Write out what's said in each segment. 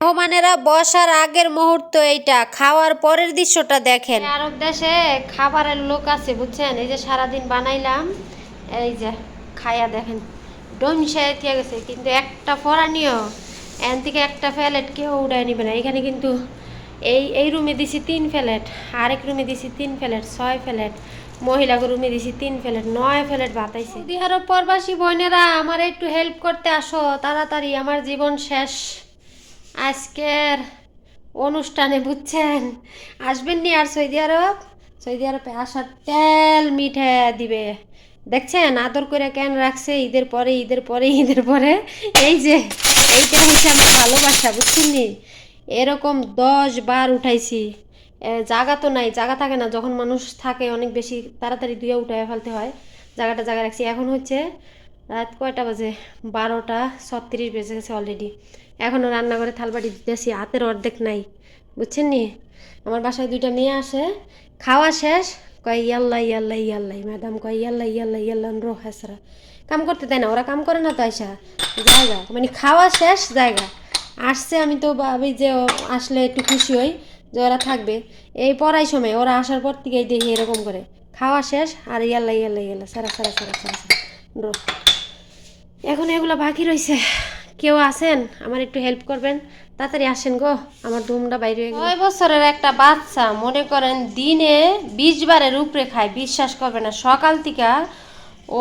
মেহমানেরা বসার আগের মুহূর্ত এইটা খাওয়ার পরের দৃশ্যটা দেখেন। আরব দেশে খাবারের লোক আছে বুঝছেন? এই যে সারাদিন বানাইলাম এই যে খাইয়া দেখেন ডমসে দিয়ে গেছে। কিন্তু একটা ফরানিও এন থেকে একটা প্যালেট কেউ উড়ায় নিবে না। এখানে কিন্তু এই এই রুমে দিছি তিন প্যালেট আরেক রুমে দিছি তিন প্যালেট ছয় প্যালেট মহিলাকে রুমে দিছি তিন প্যালেট নয় প্যালেট বাতাইছে। সৌদি আরব প্রবাসী বোনেরা আমার একটু হেল্প করতে আসো তাড়াতাড়ি আমার জীবন শেষ। আজকের অনুষ্ঠানে বুঝছেন? আসবেন নি আর সৌদি আরব? সৌদি আরবে আসার তেল মিঠে দিবে। দেখছেন? আদর করে কেন রাখছে? ঈদের পরে ঈদের পরে ঈদের পরে? এই যে, এইটা হচ্ছে আমার ভালোবাসা, বুঝছেন নি? এরকম দশ বার উঠাইছি। জায়গা তো নাই জায়গা থাকে না। যখন মানুষ থাকে, অনেক বেশি তাড়াতাড়ি দুয়ে উঠায় ফেলতে হয়। জায়গাটা জায়গা রাখছি। এখন হচ্ছে রাত কয়টা বাজে? বারোটা ছত্রিশ বেজে গেছে অলরেডি এখনও রান্নাঘরে থালবাটি দিতেছি, হাতের অর্ধেক নাই, বুঝছেন নি? আমার বাসায় দুইটা মেয়ে আসে খাওয়া শেষ, কয় ইয়াল্লা ইয়াল্লা, ইয়াল্লাই, ম্যাডাম কয় ইয়াল্লা ইয়াল্লা ইয়াল্লা রো হেসরা। কাম করতে দেয় না, ওরা কাম করে না তো আইসা, জায়গা মানে খাওয়া শেষ, জায়গা। আসছে আমি তো ভাবি যে আসলে একটু খুশি হই, যে ওরা থাকবে। এই পড়াই সময় ওরা আসার পর থেকেই দেখি এরকম করে। খাওয়া শেষ, আর ইয়াল্লা ইয়াল্লা ইয়াল্লা, সারা সারা সারা সারা সারা এখন এগুলো বাকি রয়েছে কেউ আছেন? আমার একটু হেল্প করবেন। তাড়াতাড়ি আসেন গো, আমার ধুমটা বাইরে হয়ে গেল। বছরের একটা বাচ্চা, মনে করেন দিনে বিশ বারের উপরে খায়, বিশ্বাস করবে না। সকাল থেকে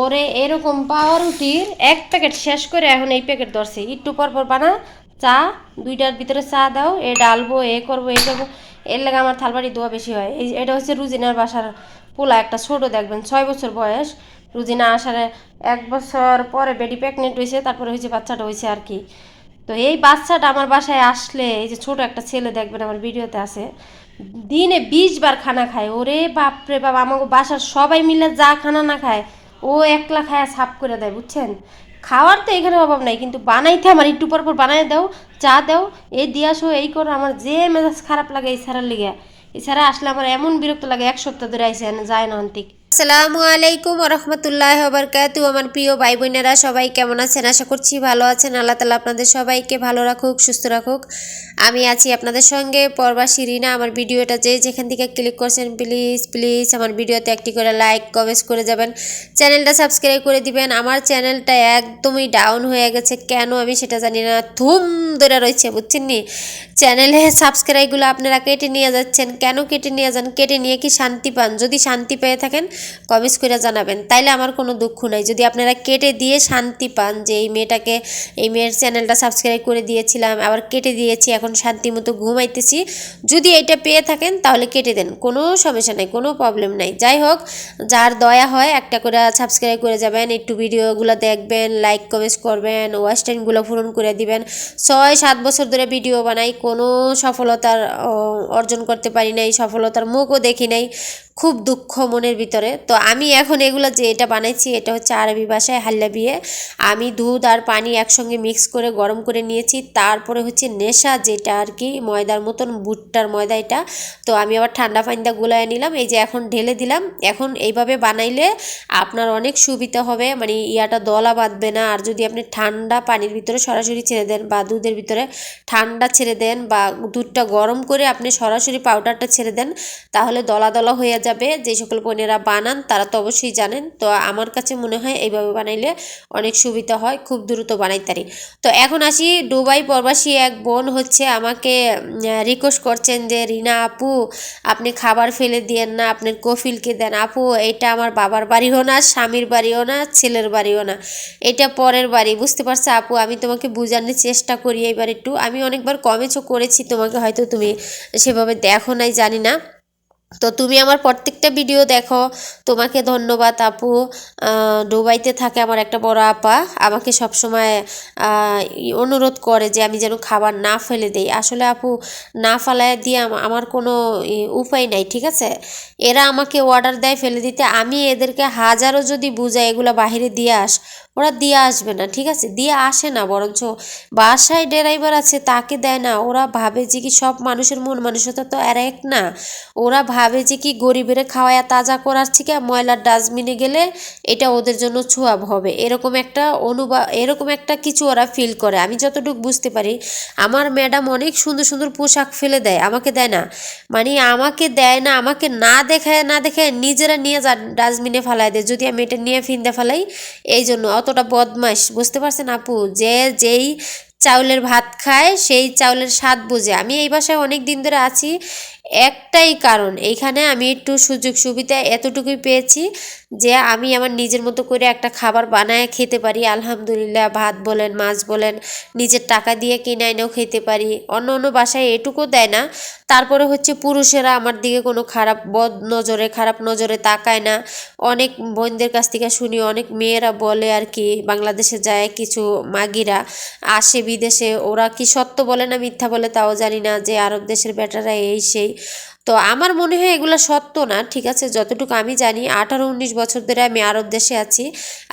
ওরে এরকম পাউরুটির এক প্যাকেট শেষ করে এখন এই প্যাকেট ধরছে। একটু পর পর বানা, চা, দুইটার ভিতরে চা দাও, এ ডালবো, এ করব এ করব। এর লাগে আমার থালবাড়ি দোয়া বেশি হয়। এই এটা হচ্ছে রুজিনার বাসার পোলা, একটা ছোট দেখবেন, ছয় বছর বয়স। রুজিনা আসার এক বছর পরে বেডি প্রেগনেন্ট হয়েছে, তারপরে হয়েছে বাচ্চাটা হয়েছে আর কি। তো এই বাচ্চাটা আমার বাসায় আসলে এই যে ছোট একটা ছেলে দেখবেন আমার ভিডিওতে আছে, দিনে বিশ বার খানা খায়। ওরে বাপরে বাপ আমাকে বাসার সবাই মিলে যা খানা না খায়, ও একলা খায় সাফ করে দেয়, বুঝছেন? খাওয়ার তো এখানে অভাব নাই, কিন্তু বানাইতে আমার একটু পর পর বানাই দাও, চা দাও এই দিয়ে আসো এই করো, আমার যে মেজাজ খারাপ লাগে এই ছাড়ার লিগে। এছাড়া আসলে আমার এমন বিরক্ত লাগে, এক সপ্তাহ ধরে আইসে যায় না অন্তিক আসসালামু আলাইকুম রহমতুল্লাহ বরকাতু আমার প্রিয় ভাই বোনেরা সবাই কেমন আছেন? আশা করছি ভালো আছেন। আল্লাহ তালা আপনাদের সবাইকে ভালো রাখুক, সুস্থ রাখুক। আমি আছি আপনাদের সঙ্গে পরবাসী রিনা আমার ভিডিওটা যে যেখান থেকে ক্লিক করছেন প্লিজ প্লিজ আমার ভিডিওতে একটি করে লাইক কমেন্টস করে যাবেন। চ্যানেলটা সাবস্ক্রাইব করে দিবেন। আমার চ্যানেলটা একদমই ডাউন হয়ে গেছে। কেন আমি সেটা জানি না। ধুম ধরে রয়েছে, বুঝছেন নি? চ্যানেলে সাবস্ক্রাইবগুলো আপনারা কেটে নিয়ে যাচ্ছেন। কেন কেটে নিয়ে যান? কেটে নিয়ে কি শান্তি পান? যদি শান্তি পেয়ে থাকেন কমেন্টস করে জানাবেন, তাইলে আমার কোনো দুঃখ নাই। যদি আপনারা কেটে দিয়ে শান্তি পান যে এই মেয়েটাকে, এই মেয়ের চ্যানেলটা সাবস্ক্রাইব করে দিয়েছিলাম, আবার কেটে দিয়েছি, এখন শান্তি মতো ঘুমাইতেছি, যদি এটা পেয়ে থাকেন তাহলে কেটে দেন, কোনো সমস্যা নাই, কোনো প্রবলেম নাই। যাই হোক, যার দয়া হয় একটা করে সাবস্ক্রাইব করে যাবেন, একটু ভিডিওগুলো দেখবেন লাইক কমেন্টস করবেন ওয়াচ টাইমগুলো পূরণ করে দিবেন। ছয়, সাত বছর ধরে ভিডিও বানাই, কোনো সফলতার অর্জন করতে পারি নাই, সফলতার মুখও দেখি নাই। খুব দুঃখ মনের ভিতরে। তো আমি এখন এগুলো যে এটা বানাইছি, এটা হচ্ছে আরবি ভাষায় হাল্লা বিয়ে আমি দুধ আর পানি একসঙ্গে মিক্স করে গরম করে নিয়েছি। তারপরে হচ্ছে নেশা যেটা আর কি, ময়দার মতন, ভুট্টার ময়দা এটা। তো আমি আবার ঠান্ডা পানিটা গুলায় নিলাম, এই যে এখন ঢেলে দিলাম। এখন এইভাবে বানাইলে আপনার অনেক সুবিধা হবে। মানে ইয়াটা দলা বাঁধবে না। আর যদি আপনি ঠান্ডা পানির ভিতরে সরাসরি ছেড়ে দেন বা দুধের ভিতরে ঠান্ডা ছেড়ে দেন বা দুধটা গরম করে আপনি সরাসরি পাউডারটা ছেড়ে দেন, তাহলে দলা দলা হয়ে যাবে, যে সকল বোনেরা বানান, তারা তো অবশ্যই জানেন। তো আমার কাছে মনে হয় এইভাবে বানাইলে অনেক সুবিধা হয়, খুব দ্রুত বানাইতারি। তো এখন আসি, দুবাই প্রবাসী এক বোন হচ্ছে আমাকে রিকোয়েস্ট করছেন যে, রিনা আপু, আপনি খাবার ফেলে দিয়েন না আপনার কফিলকে দেন। আপু, এটা আমার বাবার বাড়িও না, স্বামীর বাড়িও না, ছেলের বাড়িও না। এটা পরের বাড়ি, বুঝতে পারছ আপু? আমি তোমাকে বোঝানোর চেষ্টা করি এবার একটু। আমি অনেকবার কমেন্টও করেছি, তোমাকে হয়তো তুমি সেভাবে দেখো নাই, জানি না। তো তুমি আমার প্রত্যেকটা ভিডিও দেখো। তোমাকে ধন্যবাদ আপু। আহ, দুবাইতে থাকে আমার একটা বড় আপা। আমাকে সবসময় অনুরোধ করে যে আমি যেন খাবার না ফেলে দেই। আসলে আপু না ফেলায় দিয়ে আমার কোনো উপায় নাই ঠিক আছে? এরা আমাকে অর্ডার দেয় ফেলে দিতে। আমি এদেরকে হাজারও যদি বুঝাই এগুলো বাহিরে দিয়ে আস। ওরা দিয়ে আসবে না, ঠিক আছে? দিয়ে আসে না, বরঞ্চ বাসায় ড্রাইভার আছে, তাকে দেয় না। ওরা ভাবে যে কি সব মানুষের মন মানুষতা তো আর এক না। ওরা ভাবে যে কি গরিবের খাওয়ায়া তাজা করার থেকে ময়লার ডাস্টবিনে গেলে এটা ওদের জন্য ছোয়াব হবে। এরকম একটা অনুভব এরকম একটা কিছু ওরা ফিল করে। আমি যতটুকু বুঝতে পারি, আমার ম্যাডাম অনেক সুন্দর সুন্দর পোশাক ফেলে দেয়, আমাকে দেয় না। মানে আমাকে দেয় না, আমাকে না দেখায় না দেখায় নিজেরা নিয়ে ডাস্টবিনে ফেলায় দেয়। যদি আমি এটা নিয়ে ফিনতে ফেলাই, এই জন্য। অতটা বদমাস বুঝতে পারছেন আপু? যে যেই চাউলের ভাত খায়, সেই চাউলের স্বাদ বোঝে। আমি এই বাসায় অনেক দিন ধরে আছি একটাই কারণ। এইখানে আমি একটু সুযোগ সুবিধা এতটুকুই পেয়েছি যে আমি আমার নিজের মতো করে একটা খাবার বানায় খেতে পারি। আলহামদুলিল্লাহ, ভাত বলেন, মাছ বলেন, নিজের টাকা দিয়ে কিনে এনেও খেতে পারি। অন্য অন্য বাসায় এটুকু দেয় না। তারপরে হচ্ছে পুরুষেরা আমার দিকে কোনো খারাপ বদ নজরে, খারাপ নজরে তাকায় না। অনেক বোনদের কাছ থেকে শুনি, অনেক মেয়েরা বলে আর কি, বাংলাদেশে যায় কিছু মাগিরা আসে বিদেশে। ওরা কি সত্য বলে না মিথ্যা বলে তাও জানি না যে আরব দেশের বেটারা এই সেই। তো আমার মনে হয় এগুলো সত্য না, ঠিক আছে? যতটুকু আমি জানি, আঠারো, উনিশ বছর ধরে আমি আরব দেশে আছি।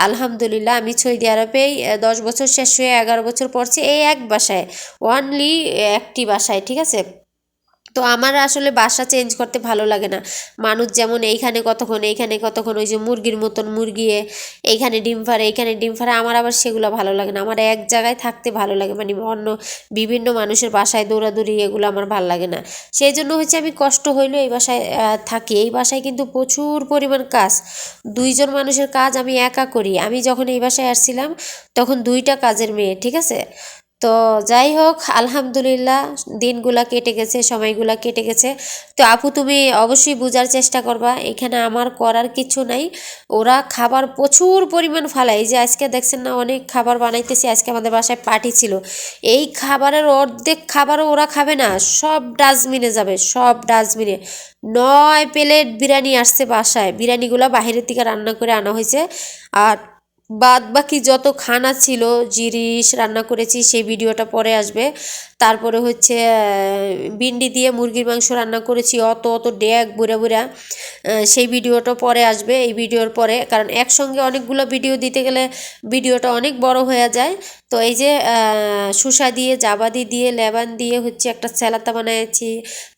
আলহামদুলিল্লাহ, আমি সৌদি আরবেই দশ বছর শেষ হয়ে এগারো বছর পড়ছি, এই এক বাসায় ওয়ানলি একটি বাসায়, ঠিক আছে? তো আমার আসলে বাসা চেঞ্জ করতে ভালো লাগে না। মানুষ যেমন এইখানে কতক্ষণ এইখানে কতক্ষণ, ওই যে মুরগির মতন মুরগিয়ে এইখানে ডিম ফারে এইখানে ডিম ফারে আমার আবার সেগুলো ভালো লাগে না। আমার এক জায়গায় থাকতে ভালো লাগে মানে অন্য বিভিন্ন মানুষের বাসায় দৌড়াদৌড়ি এগুলো আমার ভালো লাগে না। সেই জন্য হচ্ছে আমি কষ্ট হইলেও এই বাসায় থাকি। এই বাসায় কিন্তু প্রচুর পরিমাণ কাজ। দুইজন মানুষের কাজ আমি একা করি। আমি যখন এই বাসায় আসছিলাম, তখন দুইটা কাজের মেয়ে, ঠিক আছে? তো যাই হোক, আলহামদুলিল্লাহ দিনগুলা কেটে গেছে, সময়গুলা কেটে গেছে। তো আপু, তুমি অবশ্যই বোঝার চেষ্টা করবা, এখানে আমার করার কিছু নাই। ওরা খাবার প্রচুর পরিমাণ ফালায়। যে আজকে দেখছেন না, অনেক খাবার বানাইতেছি, আজকে আমাদের বাসায় পার্টি ছিল। এই খাবারের অর্ধেক খাবারও ওরা খাবে না, সব ডাস্টবিনে যাবে, সব ডাস্টবিনে। নয় প্লেট বিরিয়ানি আসছে বাসায়। বিরিয়ানিগুলো বাইরের থেকে রান্না করে আনা হয়েছে। আর বাদ বাকি যত খানা ছিল জিরিস রান্না করেছি, সেই ভিডিওটা পরে আসবে। তারপরে হচ্ছে ভিন্ডি দিয়ে মুরগির মাংস রান্না করেছি, অত অত ড্যাগ বুড়া বুড়া। সেই ভিডিওটা পরে আসবে, এই ভিডিওর পরে। কারণ একসঙ্গে অনেকগুলো ভিডিও দিতে গেলে ভিডিওটা অনেক বড় হয়ে যায়। তো এই যে শুষা দিয়ে, জাবাদি দিয়ে, লেবান দিয়ে হচ্ছে একটা স্যালাতা বানিয়েছি,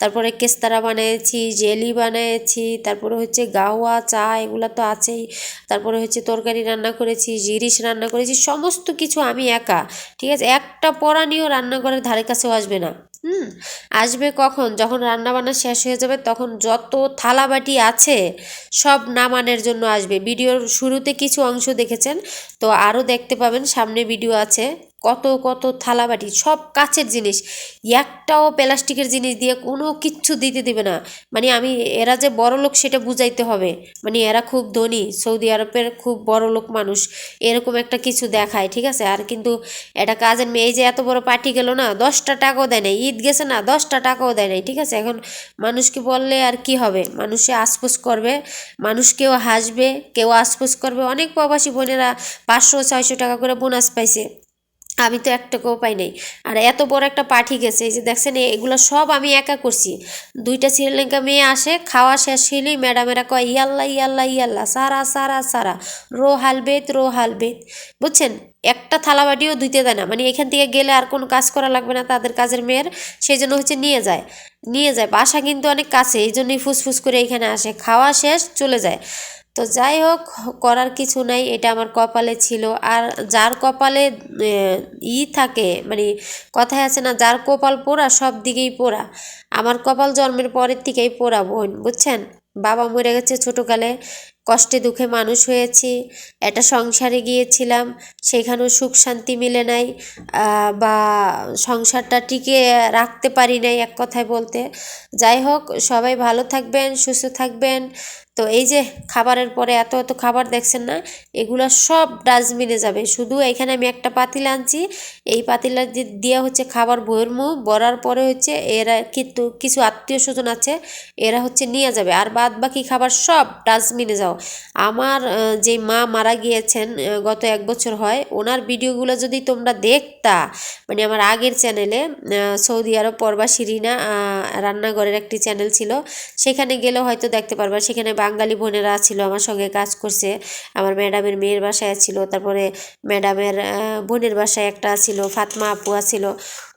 তারপরে কেস্তারা বানিয়েছি, জেলি বানিয়েছি, তারপরে হচ্ছে গাওয়া, চা, এগুলো তো আছেই। তারপরে হচ্ছে তরকারি রান্না করেছি। জিরিস রান্না করেছি, সমস্ত কিছু আমি একা, ঠিক আছে? একটা পরানিও রান্নাঘরের ধারে কাছেও আসবে না। হুম। আসবে কখন? যখন রান্নাবান্না শেষ হয়ে যাবে, তখন যত থালা বাটি আছে, সব নামানের জন্য আসবে। ভিডিওর শুরুতে কিছু অংশ দেখেছেন, তো আরও দেখতে পাবেন, সামনে ভিডিও আছে। কত কত থালাবাটি, সব কাচের জিনিস। একটাও প্লাস্টিকের জিনিস দিয়ে কোনো কিচ্ছু দিতে দিবে না। মানে আমি, এরা যে বড় লোক, সেটা বুঝাইতে হবে। মানে এরা খুব ধনী, সৌদি আরবের খুব বড় লোক মানুষ, এরকম একটা কিছু দেখায়, ঠিক আছে? আর কিন্তু এটা কাজের মেয়ে যে এত বড় পার্টি গেল না, দশটা টাকাও দেয় নাই। ঈদ গেছে না, দশটা টাকাও দেয় নাই, ঠিক আছে? এখন মানুষকে বললে আর কি হবে? মানুষে আশপুস করবে, মানুষ কেউ হাসবে, কেউ আশপুস করবে। অনেক প্রবাসী বোনেরা পাঁচশো, ছয়শো টাকা করে বোনাস পাইছে। আমি তো এক টাকাও পাই নাই। আর এত বড় একটা পাঠি গেছে, এই যে দেখছেন এগুলো সব আমি একা করছি। দুইটা শ্রীলঙ্কা মেয়ে আসে, খাওয়া শেষ হইলেই ম্যাডামেরা কয়, ইয়াল্লা ইয়াল্লা ইয়াল্লা, সারা সারা সারা, রো হালবেত রো হালবেত বুঝছেন? একটা থালা বাটিও ধুইতে দেয় না। মানে এখান থেকে গেলে আর কোনো কাজ করা লাগবে না তাদের কাজের মেয়ের, সেই জন্য হচ্ছে নিয়ে যায়। নিয়ে যায়। বাসা কিন্তু অনেক কাছে, এই জন্যই ফুসফুস করে এখানে আসে। খাওয়া শেষ, চলে যায়। তো যাই হোক, করার কিছু নাই, এটা আমার কপালে ছিল। আর যার কপালে ই থাকে মানে কথায় আছে না, যার কপাল পোড়া, সব দিকেই পোড়া। আমার কপাল জন্মের পরের থেকেই পোড়া বোন, বুঝছেন? বাবা মরে গেছে ছোটোকালে, কষ্টে দুঃখে মানুষ হয়েছি, একটা সংসারে গিয়েছিলাম, সেখানেও সুখ শান্তি মিলে নাই বা সংসারটা টিকে রাখতে পারি নাই, এক কথায় বলতে। যাই হোক, সবাই ভালো থাকবেন, সুস্থ থাকবেন। তো এই যে খাবারের পরে এত এত খাবার দেখছেন না, এগুলো সব ডাস্টবিনে যাবে। শুধু এখানে আমি একটা পাতিল আনছি। এই পাতিলা দিয়ে হচ্ছে খাবার বইয়ের মুখ ভরার পরে হচ্ছে এরা কিন্তু কিছু আত্মীয় স্বজন আছে, এরা হচ্ছে নিয়ে যাবে। আর বাদ বাকি খাবার সব ডাস্টবিনে যাও। আমার যে মা মারা গিয়েছেন গত এক বছর হয়, ওনার ভিডিওগুলো যদি তোমরা দেখতা মানে আমার আগের চ্যানেলে সৌদি আরব পর্বা শিরিনা রান্নাঘরের একটি চ্যানেল ছিল, সেখানে গেলেও হয়তো দেখতে পারবা, সেখানে বাঙালি বোনেরা ছিল, আমার সঙ্গে কাজ করছে। আমার ম্যাডামের মেয়ের বাসায় ছিল, তারপরে ম্যাডামের বোনের বাসায় একটা ছিল, ফাতমা আপু ছিল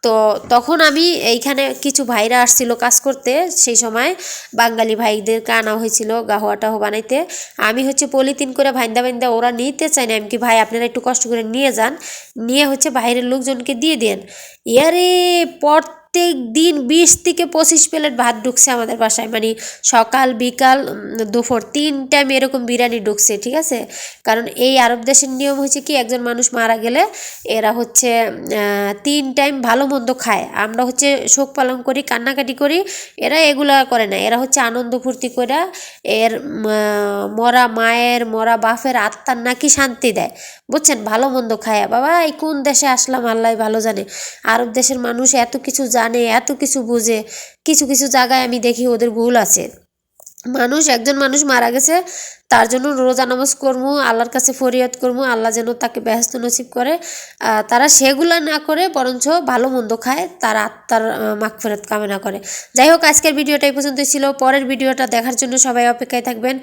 তো তখন আমি এইখানে কিছু ভাইরা আসছিল কাজ করতে, সেই সময় বাঙালি ভাইদেরকে আনা হয়েছিল গাহোয়া টাহ বানাইতে। আমি হচ্ছে পলিথিন করে ভাইন্দা ভাইন্দা ওরা নিতে চাই না আমি কি, ভাই, আপনারা একটু কষ্ট করে নিয়ে যান। নিয়ে হচ্ছে বাইরের লোকজনকে দিয়ে দেন। ইয়ারে প্রত্যেক দিন বিশ থেকে পঁচিশ প্লেট ভাত ঢুকছে আমাদের বাসায়। মানে সকাল, বিকাল দুপুর তিন টাইম এরকম বিরিয়ানি ঢুকছে, ঠিক আছে? কারণ এই আরব দেশের নিয়ম হচ্ছে কি, একজন মানুষ মারা গেলে এরা হচ্ছে তিন টাইম ভালো মন্দ খায়। আমরা হচ্ছে শোক পালন করি, কান্নাকাটি করি, এরা এগুলা করে না। এরা হচ্ছে আনন্দ ফুর্তি করে এর মরা মায়ের, মরা বাফের আত্মার নাকি শান্তি দেয়। বুঝছেন? ভালো মন্দ খায়। বাবা, এই কোন দেশে আসলাম? আল্লাহ ভালো জানে। আরব দেশের মানুষ এত কিছু জানে এত কিছু বুঝে, কিছু কিছু জায়গায় আমি দেখি ওদের ভুল আছে। মানুষ, একজন মানুষ মারা গেছে, তার জন্য রোজা নামাজ করব আল্লাহর কাছে ফরিয়াদ করব আল্লাহ যেন তাকে ব্যস্ত নসিব করে। তারা সেগুলা না করে, বরঞ্চ ভালো মন্দ খায়, তার আত্মার মাগফেরত কামনা করে। যাই হোক, আজকের ভিডিওটা এই ছিল। পরের ভিডিওটা দেখার জন্য সবাই অপেক্ষায় থাকবেন।